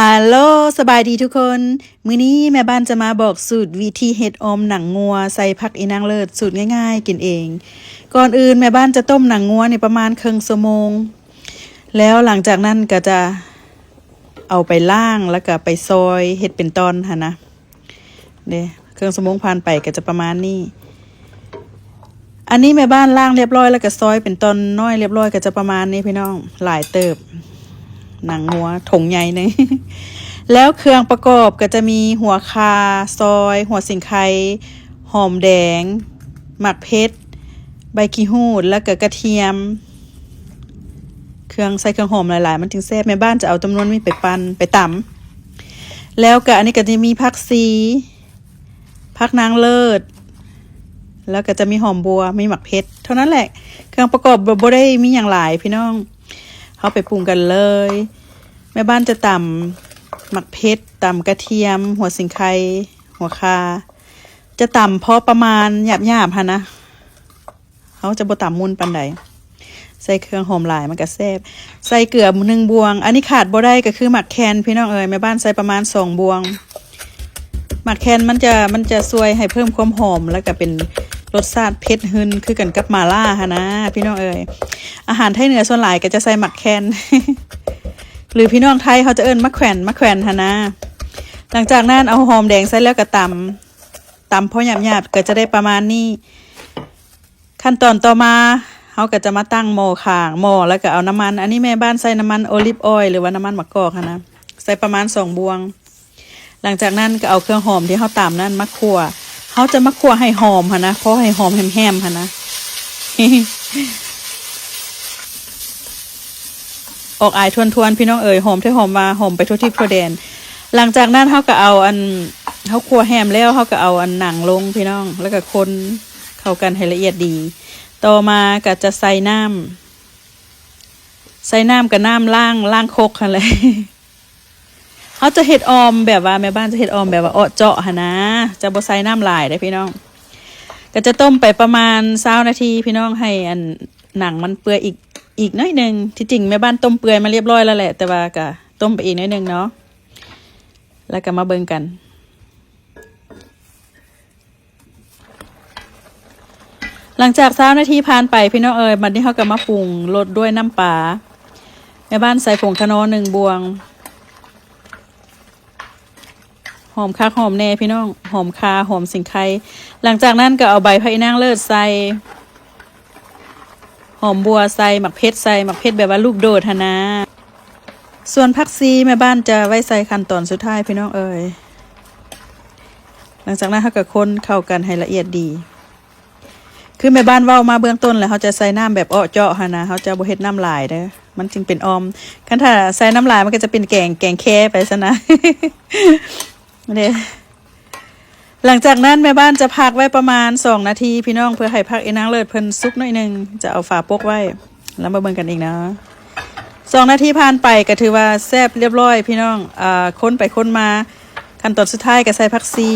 ฮัลโหลสบายดีทุกคน มื้อนี้แม่บ้านจะมาบอกสูตรวิธีเฮ็ดออมหนังงัวใส่ผักอีนางเลิศสูตรง่ายๆ กินเอง ก่อนอื่นแม่บ้านจะต้มหนังงัวในประมาณครึ่งชั่วโมง แล้วหลังจากนั้นก็จะเอาไปล่างแล้วก็ไปซอยเฮ็ดเป็นตอนค่ะนะเด้เครื่องสมงผ่านไปก็จะประมาณนี้ อันนี้แม่บ้านล่างเรียบร้อยแล้วก็ซอยเป็นตอนน้อยเรียบร้อยก็จะประมาณนี้พี่น้องหลายเติบ หนังหัวถงใหญ่เลยแล้วเครื่องประกอบก็จะมีหัวคา ซอย หัวสิงไคหอมแดง หมักเพชร ใบขี้หูด แล้วก็กระเทียม เครื่องใส่เครื่องหอมหลายๆ มันถึงแซ่บแม่บ้านจะเอาจำนวนมีไปปันไปตำแล้วก็อันนี้ก็จะมีผักซีผักนางเลิศ แล้วก็จะมีหอมบัว มีหมักเพชร เท่านั้นแหละ เครื่องประกอบบ่ได้มีอย่างหลายพี่น้อง เข้าไปปรุงกันเลย แม่บ้านจะตำหมักเพชรตำกระเทียม หัวสิงไคหัวคา จะตำพอประมาณหยาบหยาบฮะนะเขาจะบ่ตำมุนปันใดใส่เครื่องหอมหลายมันก็แซ่บใส่เกลือหนึ่งบวง อันนี้ขาดบ่ได้ก็คือหมักแคนพี่น้องเอ๋ยแม่บ้านใส่ประมาณสองบวงหมักแคนมันจะมันจะซวยให้เพิ่มความหอมแล้วก็เป็น รสชาติเผ็ดหึนคือกันกับมาล่าฮะนะ พี่น้องเอ๋ยอาหารไทยเหนือส่วนหลายก็จะใส่หมักแคนหรือพี่น้องไทยเขาจะเอิ้นมะแขวนมะแขวนฮะนะหลังจากนั้นเอาหอมแดงใส่แล้วก็ตำตำพอหยาบๆก็จะได้ประมาณนี้ ขั้นตอนต่อมาเขาก็จะมาตั้งหม้อข้างหม้อแล้วก็เอาน้ำมัน อันนี้แม่บ้านใส่น้ำมันโอลิฟออยล์หรือว่าน้ำมันมะกอกค่ะนะใส่ประมาณสองบวง หลังจากนั้นก็เอาเครื่องหอมที่เขาตำนั่นมาคั่ว เขาจะมาคั่วให้หอมค่ะนะเพราะให้หอมแฮมๆค่ะนะออกอายทวนๆพี่น้องเอ๋ยหอมที่หอมมาหอมไปทั่วที่ทั่วแดน หลังจากนั้นเขาก็เอาอันเขาคั่วแฮมแล้วเขาก็เอาอันหนังลงพี่น้อง แล้วก็คนเข้ากันให้ละเอียดดี ต่อมาก็จะใส่น้ำใส่น้ำกับน้ำล่างล่างคกค่ะเลย เขาจะเห็ดออมแบบว่าแม่บ้านจะเห็ดออมแบบว่าเออเจาะหะนะจะบ่ใส่น้ำลายได้พี่น้อง ก็จะต้มไปประมาณเศร้านาทีพี่น้องให้อันหนังมันเปื่อยอีกอีกน้อยหนึ่งที่จริงแม่บ้านต้มเปื่อยมาเรียบร้อยแล้วแหละ แต่ว่าก็ต้มไปอีกน้อยหนึ่งเนาะแล้วก็มาเบิ่งกันหลังจากเศร้านาทีผ่านไปพี่น้องเอ๋ยมันนี้เขาก็มาปรุงรสด้วยน้ำปลาแม่บ้านใส่ผงคะนอหนึ่งบวง หอมคักหอมแน่พี่น้องหอมคาหอมสิงไคหลังจากนั้นก็เอาใบพะอินางเลิศใส่หอมบัวใส่หมักเพชรใส่หมักเพชรแบบว่าลูกโดดหนนะ ส่วนผักซีแม่บ้านจะไว้ใส่ขั้นตอนสุดท้ายพี่น้องเอ๋ยหลังจากนั้นเขาก็คนเข้ากันให้ละเอียดดี คือแม่บ้านเว้ามาเบื้องต้นแล้วเขาจะใส่น้ำแบบอ้อเจาะหนนะเขาจะบ่เฮ็ดน้ำลายเด้อมันจึงเป็นออมคันถ้าใส่น้ำลายมันก็จะเป็นแกงแกงแค่ไปซะนะ เนี่ยหลังจากนั้นแม่บ้านจะพักไว้ประมาณสองนาที พี่น้องเพื่อให้พักเอนางเลิศเพิ่นซุกหน่อยหนึงจะเอาฝาปกไว้ แล้วมาเบิ่งกันอีกนะสองนาทีผ่านไปก็ถือว่าแซ่บเรียบร้อยพี่น้องอ่าค้นไปค้นมาขั้นตอนสุดท้ายก็ใส่ผักซี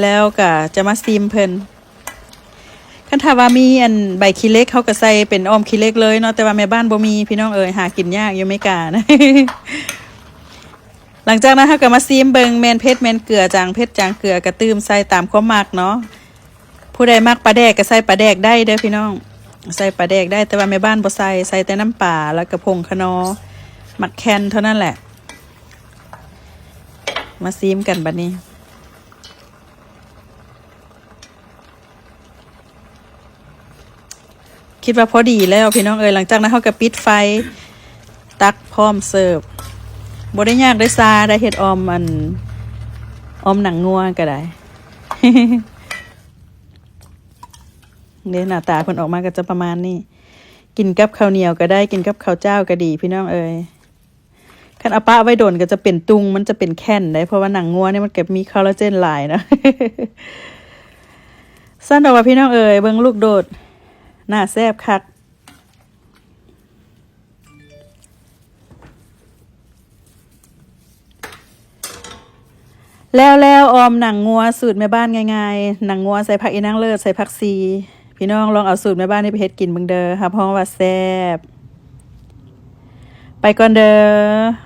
แล้วก็จะมาซีมเพิ่น คันถ้าว่ามีอันใบขี้เล็กเขาก็ใส่เป็นอ้อมขี้เล็กเลยเนาะแต่ว่าแม่บ้านบ่มีพี่น้องเอ๋ยหากินยากอยู่ไม่กล้านะหลังจากนั้นเขาก็มาซีมเบิงแมนเพชรแมนเกลือจางเพชรจางเกลือกระตืมใส่ตามความมักเนาะผู้ใดมักปลาแดกก็ใส่ปลาแดกได้เด้อพี่น้อง ใส่ปลาแดกได้แต่ว่าแม่บ้านบ่ใส่ใส่แต่น้ำปลาแล้วก็ผงคะนอหมักแคนเท่านั้นแหละ มาซีมกันบัดนี้ คิดว่าพอดีแล้วพี่น้องเอ๋ยหลังจากนั้นเขาก็ปิดไฟ ตักพร้อมเสิร์ฟบได้ยากได้ซาได้เห็ดออมมันออมหนังงัวก็ได้เนี่ยหน้าตาเพิ่นออกมาก็จะประมาณนี้ กินกับข้าวเหนียวก็ได้กินกับข้าวเจ้าก็ดี พี่น้องเอ๋ยคันอาปะไว้โดนก็จะเป็นตุงมันจะเป็นแค่นได้เพราะว่าหนังงัวเนี่ยมันเก็บมีคอลลาเจนหลายนะสั้นออกว่าพี่น้องเอ๋ยเบิ่งลูกโดด หน้าแซบคักแล้วแล้วออมหนังงัวสูตรแม่บ้านง่ายๆหนังงัวใส่ผักอีนางเลิศใส่ผักซี พี่น้องลองเอาสูตรแม่บ้านนี่ไปเฮ็ดกินเบิ่งเด้อค่ะเพราะว่าแซ่บไปก่อนเด้อ